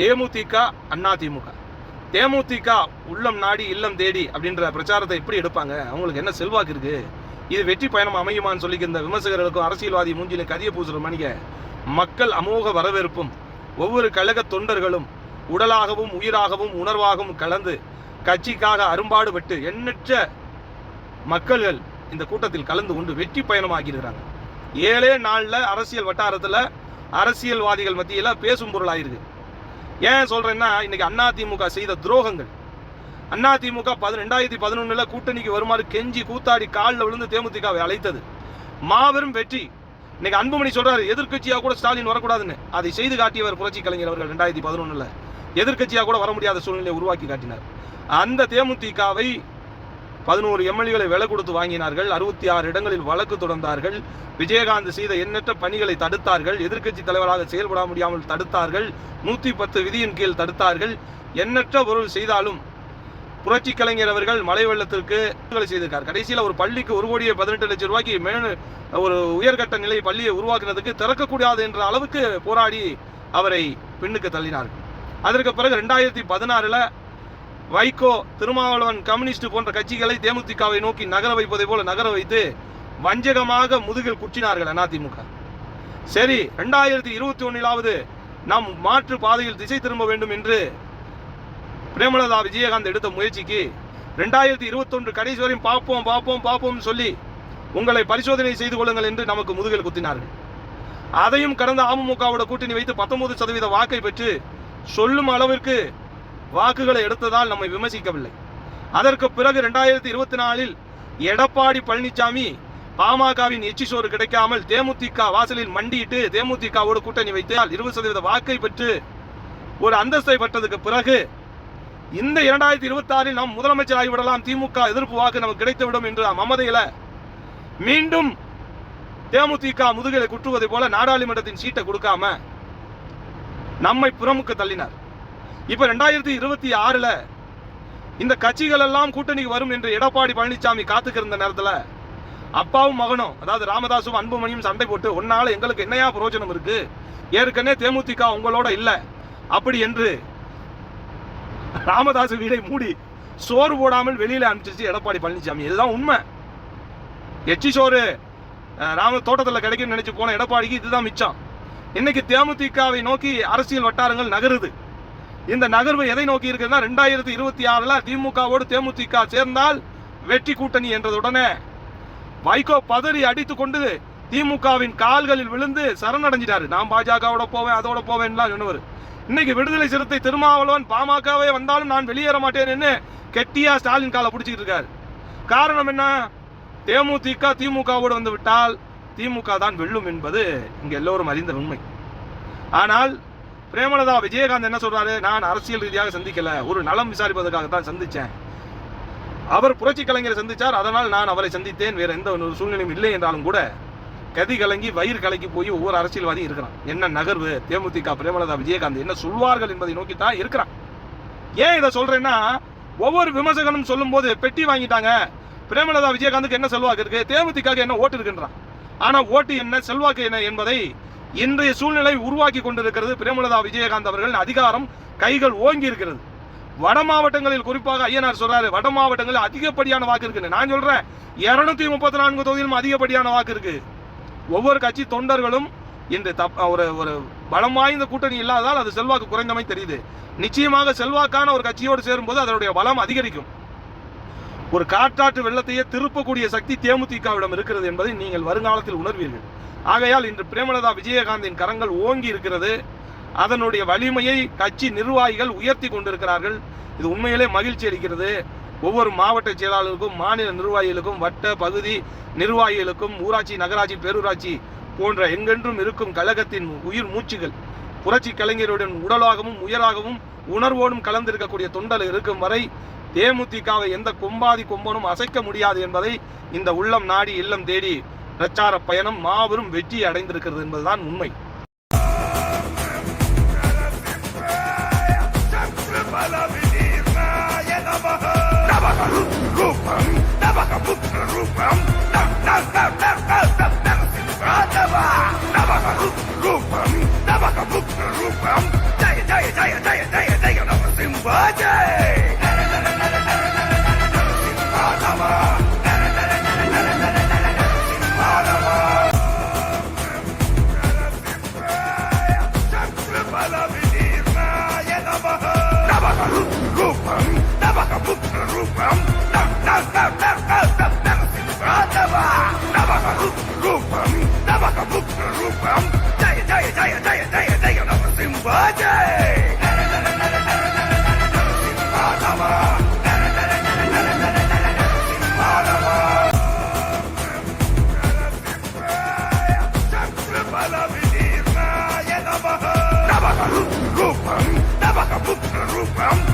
தேமுதிக அண்ணா திமுக. தேமுதிக உள்ளம் நாடி இல்லம் தேடி அப்படின்ற பிரச்சாரத்தை எப்படி எடுப்பாங்க? அவங்களுக்கு என்ன செல்வாக்கு இருக்கு? இது வெற்றி பயணம் அமையுமான்னு சொல்லி இந்த விமர்சகர்களுக்கும் அரசியல்வாதி மூஞ்சியில கரிய பூசுற மணிக மக்கள் அமோக வரவேற்பும் ஒவ்வொரு கழக தொண்டர்களும் உடலாகவும் உயிராகவும் உணர்வாகவும் கலந்து கட்சிக்காக அரும்பாடுபட்டு எண்ணற்ற மக்கள்கள் இந்த கூட்டத்தில் கலந்து கொண்டு வெற்றி பயணமாக்கியிருக்கிறாங்க ஏழே நாளில் அரசியல் வட்டாரத்தில் அரசியல்வாதிகள் மத்தியில் பேசும் பொருளாயிருக்கு. ஏன் சொல்கிறேன்னா இன்றைக்கி அதிமுக செய்த துரோகங்கள். அதிமுக பதி ரெண்டாயிரத்தி கூட்டணிக்கு வருமாறு கெஞ்சி கூத்தாடி காலில் விழுந்து தேமுதிகவை அழைத்தது. மாபெரும் வெற்றி. இன்னைக்கு அன்புமணி சொல்றாரு எதிர்கட்சியாக கூட ஸ்டாலின் வரக்கூடாதுன்னு. அதை செய்து காட்டியவர் புரட்சி கலைஞர் அவர்கள் ரெண்டாயிரத்தி பதினொன்றில் எதிர்கட்சியாக கூட வர முடியாத சூழ்நிலையை உருவாக்கி காட்டினார். அந்த தேமுதிகவை பதினோரு எம்எல்ஏகளை விலை கொடுத்து வாங்கினார்கள். அறுபத்தி ஆறு இடங்களில் வழக்கு தொடர்ந்தார்கள். விஜயகாந்த் செய்த எண்ணற்ற பணிகளை தடுத்தார்கள். எதிர்க்கட்சி தலைவராக செயல்பட முடியாமல் தடுத்தார்கள். நூற்றி பத்து விதியின் கீழ் தடுத்தார்கள். எண்ணற்ற பொருள் செய்தாலும் புரட்சி கலைஞர் அவர்கள் மழை வெள்ளத்திற்கு செய்திருக்கார். கடைசியில் ஒரு பள்ளிக்கு ஒரு கோடியே பதினெட்டு லட்சம் ரூபாய்க்கு மேல் ஒரு உயர்கட்ட நிலை பள்ளியை உருவாக்குனதுக்கு திறக்கக்கூடாது என்ற அளவுக்கு போராடி அவரை பின்னுக்கு தள்ளினார்கள். அதற்கு பிறகு ரெண்டாயிரத்தி பதினாறில் வைகோ திருமாவளவன் கம்யூனிஸ்ட் போன்ற கட்சிகளை தேமுதிகவை நோக்கி நகர வைப்பதை போல நகர வைத்து வஞ்சகமாக முதுகில் குற்றினார்கள் அதிமுக. சரி ரெண்டாயிரத்தி இருபத்தி ஒன்னிலாவது நாம் மாற்று பாதையில் திசை திரும்ப வேண்டும் என்று பிரேமலதா விஜயகாந்த் எடுத்த முயற்சிக்கு ரெண்டாயிரத்தி இருபத்தொன்று கடைசி வரையும் பார்ப்போம் பார்ப்போம் பார்ப்போம் சொல்லி உங்களை பரிசோதனை செய்து கொள்ளுங்கள் என்று நமக்கு முதுகில் குத்தினார்கள். அதையும் கடந்த அமமுகவோட கூட்டணி வைத்து பத்தொன்பது சதவீத வாக்கை பெற்று சொல்லும் அளவிற்கு வாக்குகளை எடுத்ததால் நம்மை விமர்சிக்கவில்லை. அதற்கு பிறகு ரெண்டாயிரத்தி இருபத்தி நாலில் எடப்பாடி பழனிசாமி பாமகவின் எச்சி சோறு கிடைக்காமல் தேமுதிக வாசலில் மண்டியிட்டு தேமுதிகவோடு கூட்டணி வைத்தால் இருபது சதவீத வாக்கை பெற்று ஒரு அந்தஸ்தை பெற்றதுக்கு பிறகு இந்த இரண்டாயிரத்தி இருபத்தி ஆறில் நாம் முதலமைச்சர் ஆகிவிடலாம் திமுக எதிர்ப்பு வாக்கு நமக்கு கிடைத்துவிடும் என்று மமதையில மீண்டும் தேமுதிக முதுகலை குற்றுவதை போல நாடாளுமன்றத்தின் சீட்டை கொடுக்காம நம்மை புறமுக்கு தள்ளினார். இப்போ ரெண்டாயிரத்தி இருபத்தி ஆறில் இந்த கட்சிகள் எல்லாம் கூட்டணிக்கு வரும் என்று எடப்பாடி பழனிசாமி காத்துக்கிருந்த நேரத்தில் அப்பாவும் மகனும் அதாவது ராமதாசும் அன்புமணியும் சண்டை போட்டு உன்னால் எங்களுக்கு என்னையா பிரயோஜனம் இருக்கு? ஏற்கனவே தேமுதிக உங்களோட இல்லை. அப்படி என்று ராமதாசு வீடை மூடி சோறு போடாமல் வெளியில அனுப்பிச்சிச்சு எடப்பாடி பழனிசாமி இதுதான் உண்மை. எச்சி சோறு ராம தோட்டத்தில் கிடைக்கும்னு நினைச்சு போன எடப்பாடிக்கு இதுதான் மிச்சம். இன்னைக்கு தேமுதிகவை நோக்கி அரசியல் வட்டாரங்கள் நகருது. இந்த நகர்வு எதை நோக்கி இருக்குதுன்னா ரெண்டாயிரத்தி இருபத்தி ஆறுல திமுகவோடு தேமுதிக சேர்ந்தால் வெற்றி கூட்டணி என்றதுடனே வைகோ பதறி அடித்து கொண்டு திமுகவின் கால்களில் விழுந்து சரணடைஞ்சிட்டாரு. நான் பாஜகவோட போவேன் அதோட போவேன்லாம் சொன்னவர். இன்னைக்கு விடுதலை சிறுத்தை திருமாவளவன் பாமகவே வந்தாலும் நான் வெளியேற மாட்டேன்னு கெட்டியா ஸ்டாலின் காலை பிடிச்சிக்கிட்டு இருக்காரு. காரணம் என்ன? தேமுதிக திமுகவோடு வந்து விட்டால் திமுக தான் வெல்லும் என்பது இங்க எல்லோரும் அறிந்த உண்மை. ஆனால் பிரேமலதா விஜயகாந்த் என்ன சொல்றாரு? நான் அரசியல் ரீதியாக சந்திக்கல. ஒரு நலம் விசாரிப்பதற்காக தான் சந்திச்சேன். அவர் புரட்சி கலைஞரை சந்திச்சார். அதனால் நான் அவரை சந்தித்தேன். வேற எந்த ஒரு சூழ்நிலையும் இல்லை என்றாலும் கூட கதி கலங்கி வயிறு கலக்கி போய் ஒவ்வொரு அரசியல்வாதியும் இருக்கிறான். என்ன நகர்வு? தேமுதிக பிரேமலதா விஜயகாந்த் என்ன சொல்வார்கள் என்பதை நோக்கி தான் இருக்கிறான். ஏன் இதை சொல்றேன்னா ஒவ்வொரு விமர்சகனும் சொல்லும்போது பெட்டி வாங்கிட்டாங்க. பிரேமலதா விஜயகாந்துக்கு என்ன செல்வாக்கு இருக்கு? தேமுதிக என்ன ஓட்டு இருக்குன்றான். ஆனா ஓட்டு என்ன செல்வாக்கு என்ன என்பதை இன்றைய சூழ்நிலை உருவாக்கி கொண்டிருக்கிறது பிரேமலதா விஜயகாந்த் அவர்கள் அதிகாரம் கைகள் ஓங்கி இருக்கிறது. வட மாவட்டங்களில் குறிப்பாக ஐயனார் சொல்றாரு வட மாவட்டங்களில் அதிகப்படியான வாக்கு இருக்கு நான் சொல்றேன் இருநூத்தி முப்பத்தி நான்கு தொகுதியிலும் அதிகப்படியான வாக்கு இருக்கு. ஒவ்வொரு கட்சி தொண்டர்களும் இன்று தப் ஒரு ஒரு பலம் வாய்ந்த கூட்டணி இல்லாததால் அது செல்வாக்கு குறைந்தமை தெரியுது. நிச்சயமாக செல்வாக்கான ஒரு கட்சியோடு சேரும்போது அதனுடைய பலம் அதிகரிக்கும். ஒரு காற்றாற்று வெள்ளத்தையே திருப்பக்கூடிய சக்தி தேமுதிகவிடம் இருக்கிறது என்பதை நீங்கள் வருங்காலத்தில் உணர்வீர்கள். ஆகையால் இன்று பிரேமலதா விஜயகாந்தின் கரங்கள் ஓங்கி இருக்கிறது. அதனுடைய வலிமையை கட்சி நிர்வாகிகள் உயர்த்தி கொண்டிருக்கிறார்கள். இது உண்மையிலே மகிழ்ச்சி அளிக்கிறது. ஒவ்வொரு மாவட்ட செயலாளருக்கும் மாநில நிர்வாகிகளுக்கும் வட்ட பகுதி நிர்வாகிகளுக்கும் ஊராட்சி நகராட்சி பேரூராட்சி போன்ற எங்கென்றும் இருக்கும் கழகத்தின் உயிர் மூச்சுகள் புரட்சி கலைஞருடன் உடலாகவும் உயராகவும் உணர்வோடும் கலந்திருக்கக்கூடிய தொண்டல் இருக்கும் வரை தேமுதிகவை எந்த கொம்பாதி கொம்பனும் அசைக்க முடியாது என்பதை இந்த உள்ளம் நாடி இல்லம் தேடி பிரச்சார பயணம் மாபெரும் வெற்றி அடைந்திருக்கிறது என்பதுதான் உண்மை. Jaya Jaya Jaya Jaya రూపం I'm